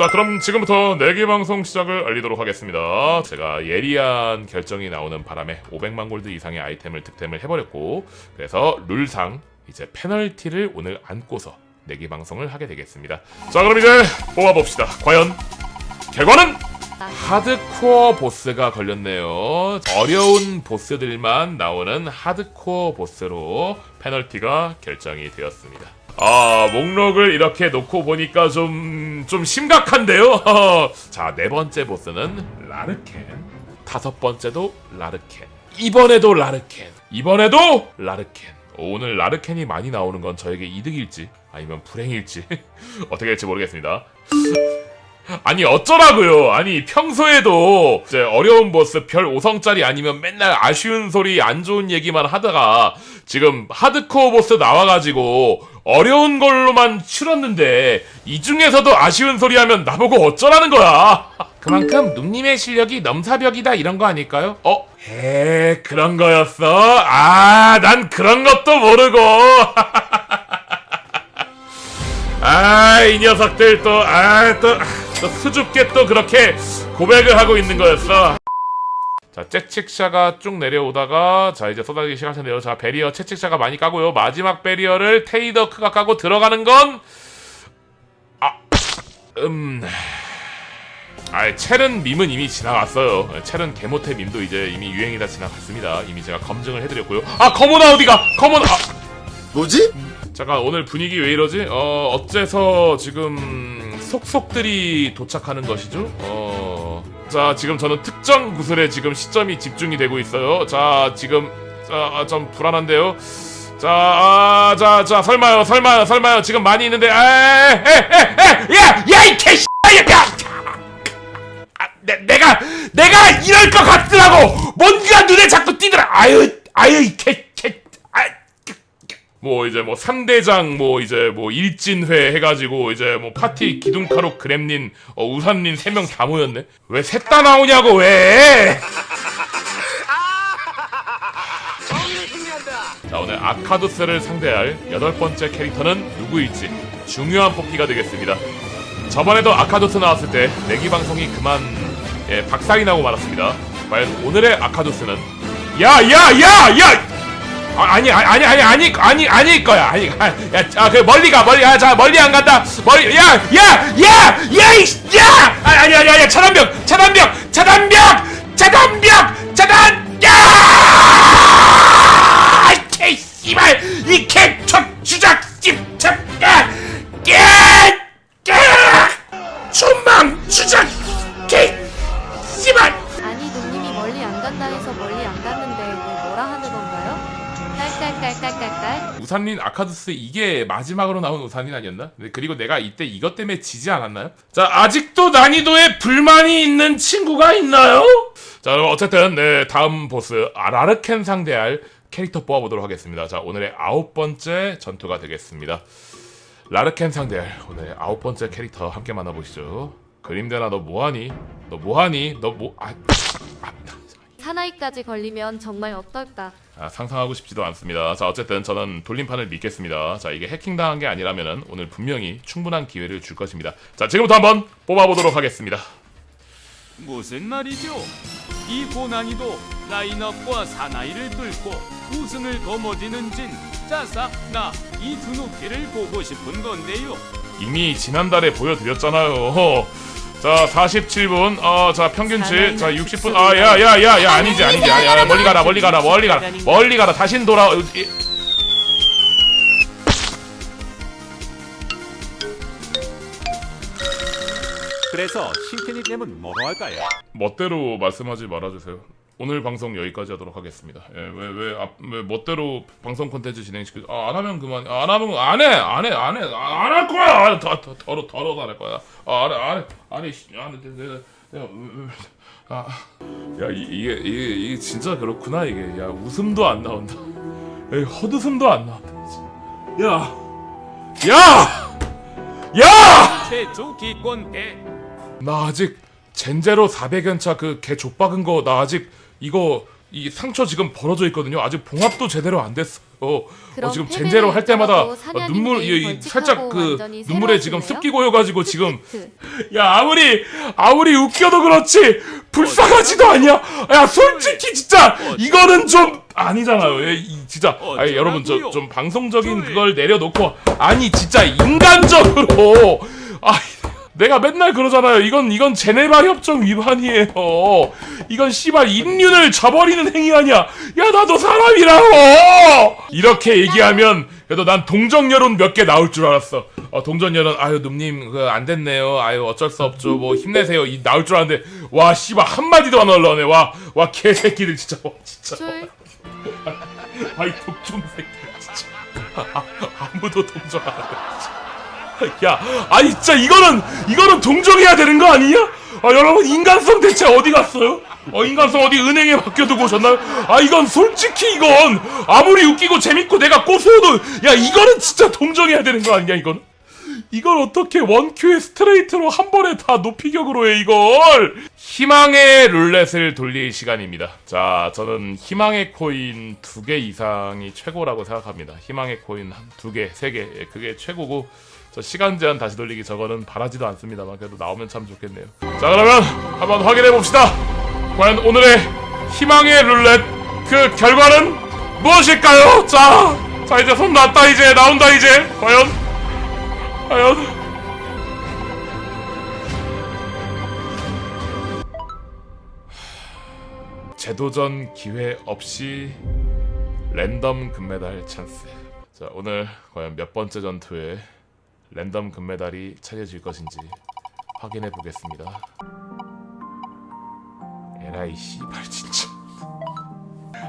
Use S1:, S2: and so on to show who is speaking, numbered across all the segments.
S1: 자 그럼 지금부터 내기 방송 시작을 알리도록 하겠습니다. 제가 예리한 결정이 나오는 바람에 500만 골드 이상의 아이템을 득템을 해버렸고 그래서 룰상 이제 페널티를 오늘 안고서 내기 방송을 하게 되겠습니다. 자 그럼 이제 뽑아봅시다. 과연 결과는 하드코어 보스가 걸렸네요. 어려운 보스들만 나오는 하드코어 보스로 페널티가 결정이 되었습니다. 아, 목록을 이렇게 놓고 보니까 좀, 좀 심각한데요? 자, 네 번째 보스는 라르켄. 다섯 번째도 라르켄. 이번에도 라르켄. 이번에도 라르켄. 오늘 라르켄이 많이 나오는 건 저에게 이득일지 아니면 불행일지 어떻게 될지 모르겠습니다. 아니 어쩌라고요 아니 평소에도 이제 어려운 보스 별 5성짜리 아니면 맨날 아쉬운 소리 안 좋은 얘기만 하다가 지금 하드코어 보스 나와가지고 어려운 걸로만 치렀는데 이 중에서도 아쉬운 소리 하면 나보고 어쩌라는 거야 그만큼 눔님의 실력이 넘사벽이다 이런 거 아닐까요? 어? 에 그런 거였어? 아 난 그런 것도 모르고 아, 이 녀석들 또, 아, 또, 또 수줍게 또 그렇게 고백을 하고 있는 거였어. 자, 채찍샤가 쭉 내려오다가, 자, 이제 쏟아지기 시작할 텐데요. 자, 베리어 채찍샤가 많이 까고요. 마지막 베리어를 테이더크가 까고 들어가는 건, 아, 음, 아, 첼은 밈은 이미 지나갔어요. 첼은 개모태 밈도 이제 이미 유행이 다 지나갔습니다. 이미 제가 검증을 해드렸고요. 아, 검은아 어디가? 검은, 아,
S2: 뭐지?
S1: 잠깐 오늘 분위기 왜 이러지? 어 어째서 지금 속속들이 도착하는 것이죠? 어. 자 지금 저는 특정 구슬에 지금 시점이 집중이 되고 있어요. 자 지금 자좀 불안한데요. 자, 아, 자, 자, 설마요, 설마요, 설마요. 지금 많이 있는데, 아, 에, 에, 에, 야, 야, 이 개씨, 야, 아, 내, 내가, 내가 이럴 것 같더라고. 뭔가 눈에 자꾸 띄더라. 아유, 아유, 이 개, 개, 아, 뭐 이제 뭐 3대장 뭐 이제 뭐 일진회 해가지고 이제 뭐 파티 기둥카로 그렘린 어, 우산린 3명 다 모였네 왜 셋 다 나오냐고 왜 자, 오늘 아카두스를 상대할 여덟 번째 캐릭터는 누구일지 중요한 뽑기가 되겠습니다. 저번에도 아카두스 나왔을 때 내기 방송이 그만 예, 박살이 나고 말았습니다. 과연 오늘의 아카두스는 야야야야 아, 아니 아니 아니 아니 아니 아닐 거야. 아니 야그 멀리 가 멀리 야자 멀리 안 간다. 멀리 야야야야이야! 아니 아니 아니 차단벽 차단벽 차단벽 차단벽 차단 야 우산린 아카두스 이게 마지막으로 나온 우산린 아니었나? 근데 그리고 내가 이때 이것 때문에 지지 않았나요? 자 아직도 난이도에 불만이 있는 친구가 있나요? 자 어쨌든 네 다음 보스 아라르켄 상대할 캐릭터 뽑아보도록 하겠습니다. 자 오늘의 아홉 번째 전투가 되겠습니다. 라르켄 상대할 오늘의 아홉 번째 캐릭터 함께 만나보시죠. 그림대나 너 뭐하니? 너 뭐하니? 너 뭐? 아, 아,
S3: 사나이까지 걸리면 정말 어떨까?
S1: 아, 상상하고 싶지도 않습니다. 자, 어쨌든 저는 돌림판을 믿겠습니다. 자, 이게 해킹당한 게 아니라면은 오늘 분명히 충분한 기회를 줄 것입니다. 자, 지금부터 한번 뽑아보도록 하겠습니다.
S4: 무슨 말이죠? 이 고난이도 라인업과 사나이를 뚫고 우승을 거머쥐는 진짜 싹나이 두누키를 보고 싶은 건데요.
S1: 이미 지난달에 보여드렸잖아요. 자, 47분. 어, 자, 평균치. 자, 60분. 아, 야, 야, 야, 야, 아니지, 아니지. 야, 야, 멀리 가라, 멀리 가라, 멀리 가라. 멀리 가라. 다신 돌아. 이-
S5: 그래서 신캐닉님은 뭐로 할까요?
S1: 멋대로 말씀하지 말아주세요. 오늘 방송 여기까지 하도록 하겠습니다. 예, 왜, 왜, 아, 왜 멋대로 방송 콘텐츠 진행시켜, 아, 안 하면 그만, 아, 안 하면, 안 해, 안 해, 안 해, 아, 안할 거야! 더, 더, 더러, 더러도 안할 거야. 아, 안 해, 안 해, 안 해, 씨, 안 해, 내가, 내가, 아. 야, 이, 이게, 이게, 이게 진짜 그렇구나, 이게. 야, 웃음도 안 나온다. 야, 헛웃음도 안 나온다. 야! 야! 야!
S4: 최초 기권 대
S1: 나 아직 젠제로 400연차 그 개 족박은 거 나 아직 이거 이 상처 지금 벌어져 있거든요. 아직 봉합도 제대로 안 됐어요. 어,
S3: 그럼
S1: 지금 젠제로 할 때마다 어, 눈물 이, 이, 살짝 그 눈물에 지금? 습기 고여가지고 지금
S3: 트.
S1: 야 아무리 아무리 웃겨도 그렇지 불쌍하지도 않냐? 야 솔직히 진짜 이거는 좀 아니잖아요. 예, 이, 진짜 아니, 여러분 저 좀 방송적인 그걸 내려놓고 아니 진짜 인간적으로 아 내가 맨날 그러잖아요. 이건 이건 제네바 협정 위반이에요. 이건 씨발 인륜을 저버리는 행위 아니야. 야 나도 사람이라고. 이렇게 얘기하면 그래도 난 동정 여론 몇 개 나올 줄 알았어. 어, 동정 여론 아유 눔님 그 안 됐네요. 아유 어쩔 수 없죠. 뭐 힘내세요. 이 나올 줄 알았는데 와 씨발 한 마디도 안 올라오네. 와와 개새끼들 진짜 와 진짜.
S3: 줄
S1: 아이 독종 새끼야 진짜. 아, 아무도 동정 안 해. 진짜. 야, 아니 진짜 이거는 이거는 동정해야 되는 거 아니냐? 아 여러분 인간성 대체 어디 갔어요? 어 인간성 어디 은행에 맡겨두고 오셨나요? 아 이건 솔직히 이건 아무리 웃기고 재밌고 내가 고소해도 야 이거는 진짜 동정해야 되는 거 아니냐 이건? 이걸 어떻게 원큐에 스트레이트로 한 번에 다 높이격으로 해 이걸 희망의 룰렛을 돌릴 시간입니다 자 저는 희망의 코인 두 개 이상이 최고라고 생각합니다 희망의 코인 두 개, 세 개 그게 최고고 저 시간 제한 다시 돌리기 저거는 바라지도 않습니다만 그래도 나오면 참 좋겠네요. 자 그러면 한번 확인해 봅시다. 과연 오늘의 희망의 룰렛 그 결과는 무엇일까요? 자, 자 이제 손 놨다 이제. 나온다 이제. 과연 과연. 재도전 기회 없이 랜덤 금메달 찬스. 자 오늘 과연 몇 번째 전투에 랜덤 금메달이 차려질 것인지 확인해 보겠습니다. 에라이 씨발 진짜.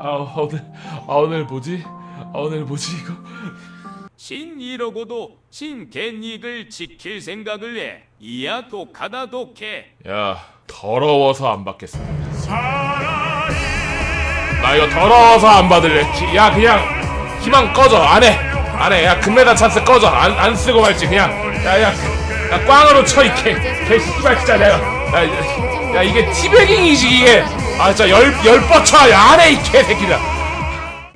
S1: 아 오늘 아 오늘 뭐지? 아 오늘 뭐지 이거?
S4: 신 이러고도 신 겐익을 지킬 생각을 해. 이야 독하다 독해.
S1: 야 더러워서 안 받겠습니다. 나 이거 더러워서 안 받을래. 기- 야 그냥 희망 꺼져 안 해 안해. 야 금메달 찬스 꺼져 안, 안 쓰고 말지 그냥 야야 야, 꽝으로 쳐이개 씨발 진짜 내가 야, 야, 야 이게 티베깅이지 이게 아 진짜 열열 뻗쳐 야 안해 이 개새끼다.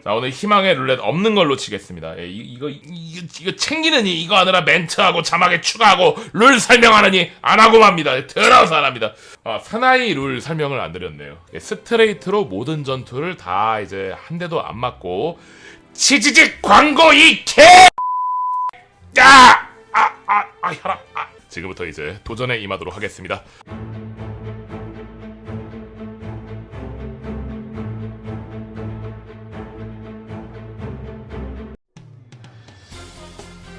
S1: 자 오늘 희망의 룰렛 없는 걸로 치겠습니다. 예, 이, 이, 이거 이거 챙기느니 이거 하느라 멘트하고 자막에 추가하고 룰 설명하느니 안 하고 맙니다. 더러워서 안 합니다. 아, 사나이 룰 설명을 안 드렸네요. 예, 스트레이트로 모든 전투를 다 이제 한 대도 안 맞고 치즈직 광고 이 개! 야! 아, 아, 아, 혈압. 아. 지금부터 이제 도전에 임하도록 하겠습니다.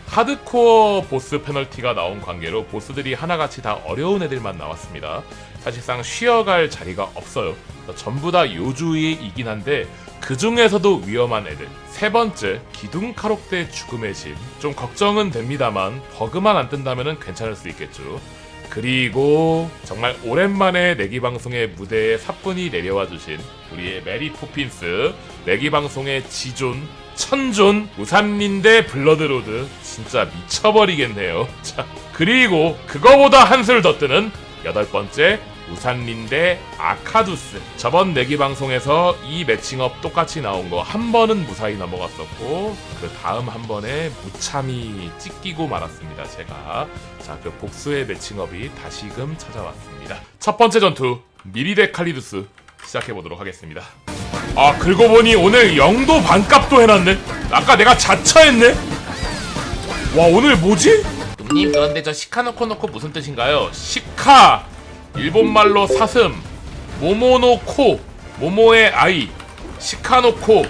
S1: 하드코어 보스 페널티가 나온 관계로 보스들이 하나같이 다 어려운 애들만 나왔습니다. 사실상 쉬어갈 자리가 없어요. 전부 다 요주의이긴 한데 그 중에서도 위험한 애들. 세 번째, 기둥 카록대 죽음의 집. 좀 걱정은 됩니다만 버그만 안 뜬다면 괜찮을 수 있겠죠. 그리고 정말 오랜만에 내기 방송의 무대에 사뿐히 내려와 주신 우리의 메리 포핀스 내기 방송의 지존 천존 우산린대 블러드로드 진짜 미쳐버리겠네요. 자 그리고 그거보다 한술 더 뜨는 여덟 번째 우산린대 아카두스. 저번 내기 방송에서 이 매칭업 똑같이 나온 거 한 번은 무사히 넘어갔었고 그 다음 한 번에 무참히 찢기고 말았습니다 제가. 자 그 복수의 매칭업이 다시금 찾아왔습니다. 첫 번째 전투 미리데 칼리두스. 시작해 보도록 하겠습니다. 아 긁고 보니 오늘 영도 반값도 해놨네? 아까 내가 자처했네? 와 오늘 뭐지? 님 그런데 저 시카노코 노코 무슨 뜻인가요? 시카 일본말로 사슴 모모노코 모모의 아이 시카노코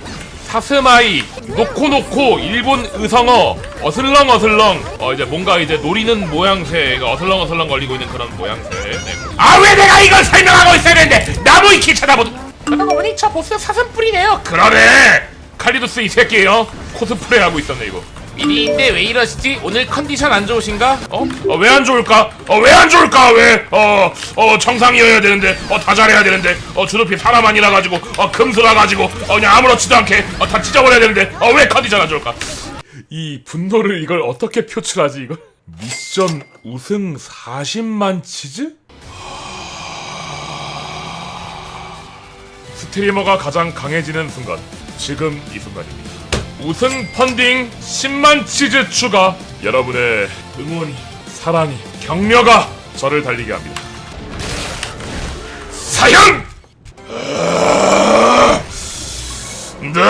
S1: 사슴아이 노코노코 일본 의성어 어슬렁 어슬렁. 어 이제 뭔가 이제 노리는 모양새가 어슬렁 어슬렁 걸리고 있는 그런 모양새. 네. 아왜 내가 이걸 설명하고 있어야 되는데? 나무 익히 쳐다보도 그러고 보니 저 보스 사슴뿔이네요. 그러네. 칼리도스 이 새끼요. 코스프레 하고 있었네 이거 미리인데 왜 이러시지? 오늘 컨디션 안 좋으신가? 어? 어 왜 안 좋을까? 어 왜 안 좋을까? 왜? 어, 어 정상이어야 되는데, 어 다 잘해야 되는데, 어 주높이 사람 아니라 가지고, 어 금수라 가지고, 어 그냥 아무렇지도 않게, 어 다 찢어버려야 되는데, 어 왜 컨디션 안 좋을까? 이 분노를 이걸 어떻게 표출하지 이걸? 미션 우승 40만 치즈? 스트리머가 가장 강해지는 순간 지금 이 순간입니다 우승 펀딩 10만 치즈 추가 여러분의 응원이 사랑이 격려가 저를 달리게 합니다 사형! 네!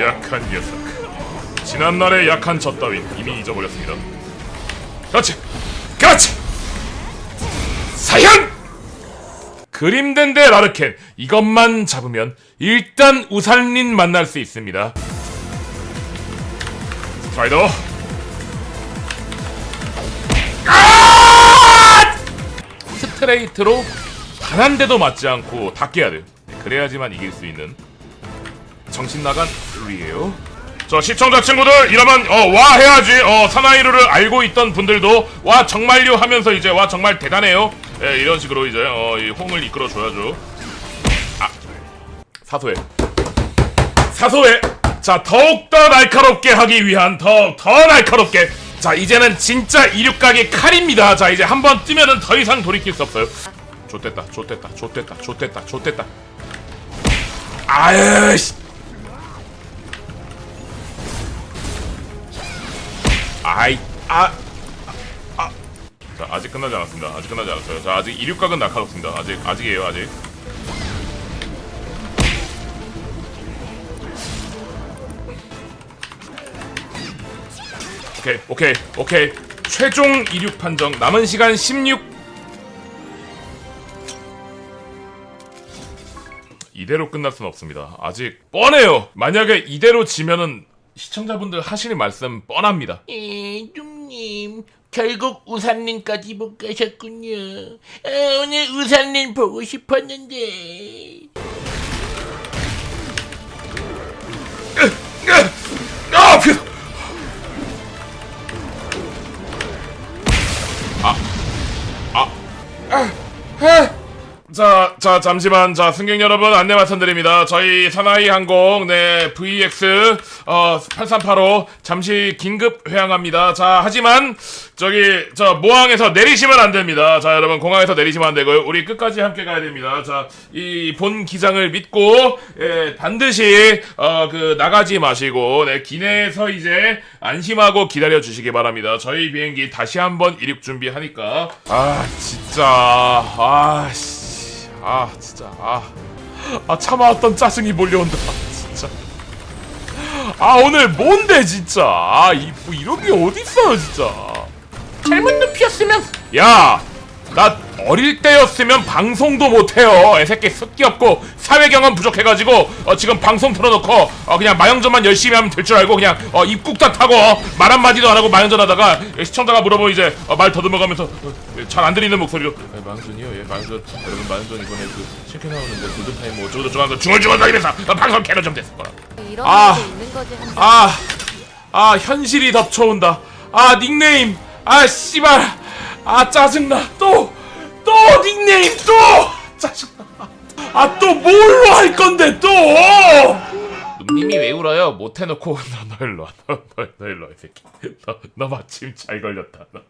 S1: 약한 녀석 지난날의 약한 저 따윈 이미 잊어버렸습니다 그렇지 그렇지 사형! 그림된데 라르켄. 이것만 잡으면 일단 우산린 만날 수 있습니다. 스트라이더. 아! 스트레이트로 단 한 대도 맞지 않고 다 깨야 돼요 네, 그래야지만 이길 수 있는 정신 나간 룰이에요. 저 시청자 친구들 이러면 어, 와 해야지. 어, 사나이루를 알고 있던 분들도 와 정말요 하면서 이제 와 정말 대단해요 예, 이런 식으로 이제 어, 이 홍을 이끌어 줘야죠. 아. 사소해. 사소해. 자 더욱 더 날카롭게 하기 위한 더더 날카롭게. 자 이제는 진짜 이륙각의 칼입니다. 자 이제 한번 뜨면은 더 이상 돌이킬 수 없어요. 좋됐다 좋됐다 좋됐다 좋됐다 좋됐다. 아유 씨. 아이 아, 아. 자 아직 끝나지 않았습니다. 아직 끝나지 않았어요. 자 아직 이륙각은 날카롭습니다. 아직 아직이에요 아직. 오케이 오케이 오케이 최종 이륙 판정 남은 시간 16 이대로 끝날 순 없습니다. 아직 뻔해요. 만약에 이대로 지면은 시청자분들 하시는 말씀 뻔합니다.
S2: 예, 뚱님 결국 우산님까지 못 가셨군요. 아, 오늘 우산님 보고 싶었는데.
S1: 아, 그... 아, 아, 아, 자, 자, 잠시만, 자, 승객 여러분 안내 말씀드립니다. 저희 사나이 항공, 네, VX, 어, 8385, 잠시 긴급 회항합니다. 자, 하지만, 저기, 저, 모항에서 내리시면 안 됩니다. 자, 여러분, 공항에서 내리시면 안 되고요. 우리 끝까지 함께 가야 됩니다. 자, 이 본 기장을 믿고, 예, 반드시, 어, 그, 나가지 마시고, 네, 기내에서 이제 안심하고 기다려 주시기 바랍니다. 저희 비행기 다시 한번 이륙 준비하니까. 아, 진짜, 아, 씨. 아 진짜. 아, 아 참아왔던 짜증이 몰려온다. 진짜. 아 오늘 뭔데 진짜? 아 이 뭐 이런 게 어딨어요 진짜?
S2: 잘못 눕혔으면
S1: 야 나 어릴 때였으면 방송도 못해요. 애새끼 습기 없고 사회 경험 부족해가지고 어, 지금 방송 틀어놓고 어, 그냥 마영전만 열심히 하면 될 줄 알고 그냥 어, 입국 다 타고 말 한마디도 안 하고 마영전 하다가 시청자가 물어보면 이제 어, 말 더듬어가면서 잘 안 들리는 목소리로 예, 마영전이요 예 마영전 여러분 마영전 이번에 그 실컷 나오는데 골든타임 뭐 어쩌고 저쩌고 하면서 중얼중얼 이래서 어, 방송 개로 좀 됐을 거라
S3: 이런
S1: 아.
S3: 있는 거지
S1: 아, 아 현실이 덮쳐온다. 아 닉네임. 아 씨발. 아 짜증나. 또, 또 닉네임 또 짜증나. 아 또 뭘로 할 건데 또. 님이 왜 울어요? 못 해놓고 너, 너 일로 와. 너, 너, 너 일로 와, 이 새끼. 너, 너 마침 잘 걸렸다. 너.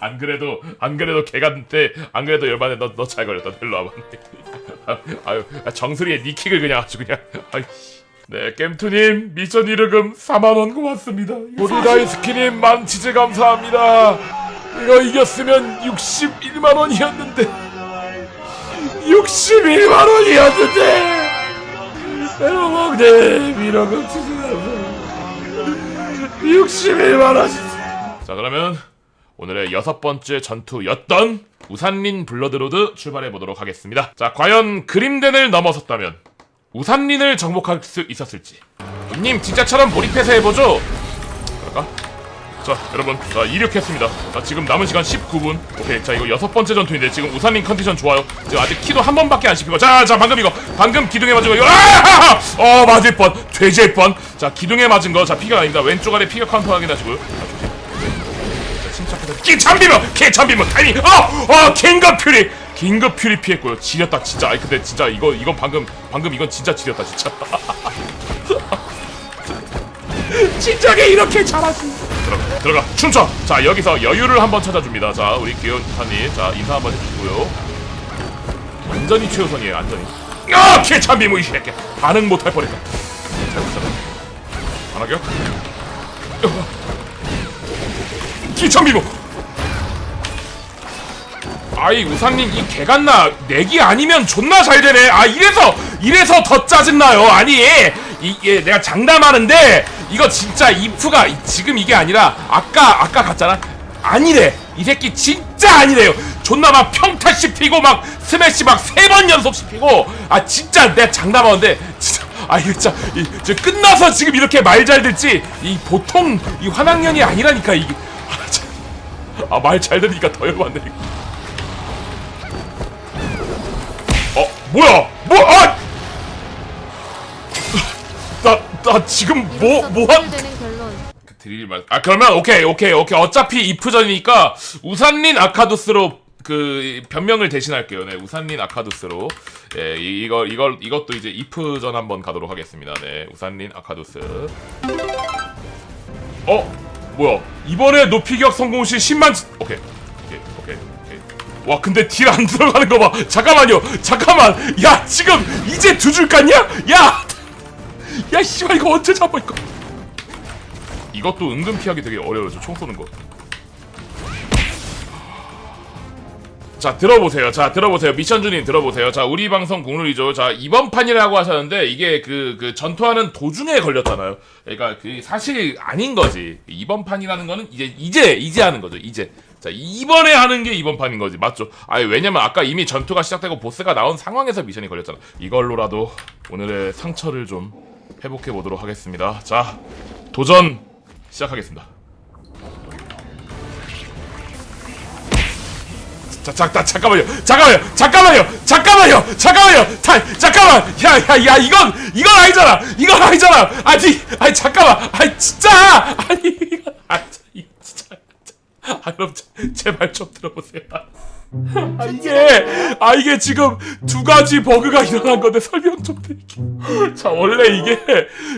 S1: 안 그래도 안 그래도 개간때 안 그래도 열반에 너 너 잘 걸렸다. 너 일로 와봐. 아, 아유 아, 정수리에 니킥을 그냥 아주 그냥. 아이씨. 네, 겜투님 미션 이르금 4만 원 고맙습니다. 보디다이스키님 만치즈 감사합니다. 이거 이겼으면 61만 원이었는데 61만 원이었는데 여러분들 이러금 치즈 감사합니다. 61만 원 자 그러면 오늘의 여섯 번째 전투였던 우산린 블러드로드 출발해 보도록 하겠습니다. 자 과연 그림덴을 넘어섰다면 우산린을 정복할 수 있었을지 님 진짜처럼 몰입해서 해보죠 그럴까? 자 여러분 자 이륙했습니다. 자 지금 남은 시간 19분. 오케이 자 이거 여섯 번째 전투인데 지금 우산린 컨디션 좋아요. 지금 아직 키도 한 번밖에 안 씹히고. 자자 방금 이거 방금 기둥에 맞은 거 이거 아! 어 맞을 뻔 돼지일 뻔자 기둥에 맞은 거 자 피가 아닙니다. 왼쪽 아래 피가 카운터 확인하시고요. 자자 침착해서 기 참비면 개 참비면 타이밍. 어어 긴급 퓨리. 긴급 퓨리 피했고요. 지렸다 진짜. 아니 근데 진짜 이거 이건 방금 방금 이건 진짜 지렸다 진짜. 진작에 이렇게 잘하지 들어가 들어가. 춤춰! 자 여기서 여유를 한번 찾아줍니다. 자 우리 귀여운 타님 자 인사 한번 해주시고요. 완전히 최우선이에요 완전히. 아 개참비 무 이 새끼. 반응 못할 뻔했다. 잘못했다 반하격 기참비무 아이 우상님 이 개같나? 내기 아니면 존나 잘 되네. 아 이래서 이래서 더 짜증나요. 아니 이게 내가 장담하는데 이거 진짜 이프가 지금 이게 아니라 아까 아까 갔잖아. 아니래. 이 새끼 진짜 아니래요. 존나 막 평타 씹히고 막 스매시 막 세 번 연속 씹히고. 아 진짜 내가 장담하는데 진짜 아 이거 진짜 이, 저 끝나서 지금 이렇게 말 잘 듣지? 이 보통 이 환학년이 아니라니까 이게. 아 말 잘 들으니까 더 열받네. 이거. 어 뭐야? 뭐 아! 나, 나 지금 뭐, 뭐 한,
S3: 되는 결론.
S1: 드릴 말, 아, 그러면, 오케이, 오케이, 오케이. 어차피 이프전이니까, 우산린 아카두스로, 그, 변명을 대신할게요. 네, 우산린 아카두스로. 예, 이- 이거, 이걸, 이것도 이제 이프전 한번 가도록 하겠습니다. 네, 우산린 아카두스. 어? 뭐야. 이번에 높이격 성공 시 10만, 치- 오케이. 오케이, 오케이, 오케이. 와, 근데 딜 안 들어가는 거 봐. 잠깐만요. 잠깐만. 야, 지금, 이제 두 줄 깠냐? 야! 야, 씨발, 이거 언제 잡아, 이거. 이것도 은근 피하기 되게 어려워요. 저 총 쏘는 거. 자 들어보세요. 자 들어보세요. 미션 주님 들어보세요. 자 우리 방송 국룰이죠. 자 이번 판이라고 하셨는데 이게 그 그 전투하는 도중에 걸렸잖아요. 그러니까 그 사실 아닌 거지. 이번 판이라는 거는 이제 이제 이제 하는 거죠. 이제 자 이번에 하는 게 이번 판인 거지 맞죠? 아니 왜냐면 아까 이미 전투가 시작되고 보스가 나온 상황에서 미션이 걸렸잖아. 이걸로라도 오늘의 상처를 좀 회복해 보도록 하겠습니다. 자 도전 시작하겠습니다. 자, 자, 자, 잠깐만요, 잠깐만요, 잠깐만요, 잠깐만요, 잠깐만요, 자, 잠깐만, 야, 야, 야, 이건, 이건 아니잖아, 이건 아니잖아, 아니, 아니, 잠깐만, 아니, 진짜, 아니, 이건, 아, 이 진짜. 아, 그럼 제말 좀 들어보세요. 아, 이게, 아, 이게 지금 두 가지 버그가 일어난 건데 설명 좀 드릴게요. 자, 원래 이게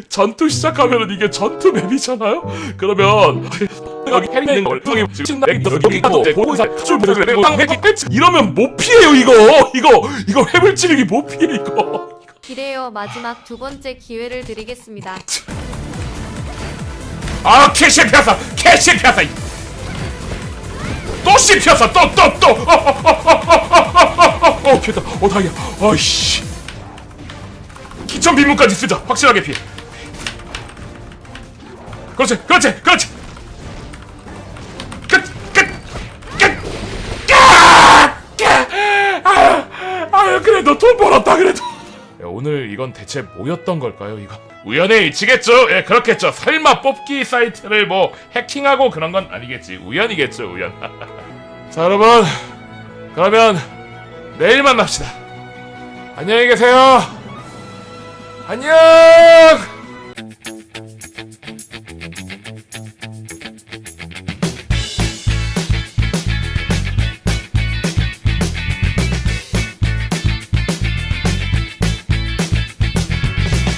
S1: 전투 시작하면은 이게 전투 맵이잖아요? 그러면, 여기 캐리 있는 걸 통해 지금 여기 여기 있고 보호사 줄 보내고 땅 회기 이러면 못 피해요 이거 이거 이거 회불 찌르기 못 피해 이거
S3: 기래요. 마지막 두 번째 기회를 드리겠습니다.
S1: 아 캐시 피었어 캐시 피었어 또 씹혔어 또 또또어어어어어어어 피했다. 어 다행이야. 아이씨. 기천 비문까지 쓰자. 확실하게 피해. 그렇지 그렇지 그렇지. 끝 끝 끝 끝 아유, 아유 그래도 돈 벌었다 그래도 오늘 이건 대체 뭐였던 걸까요? 이거 우연의 일치겠죠? 예 그렇겠죠. 설마 뽑기 사이트를 뭐 해킹하고 그런 건 아니겠지. 우연이겠죠 우연. 자 여러분. 그러면 내일 만납시다. 안녕히 계세요. 안녕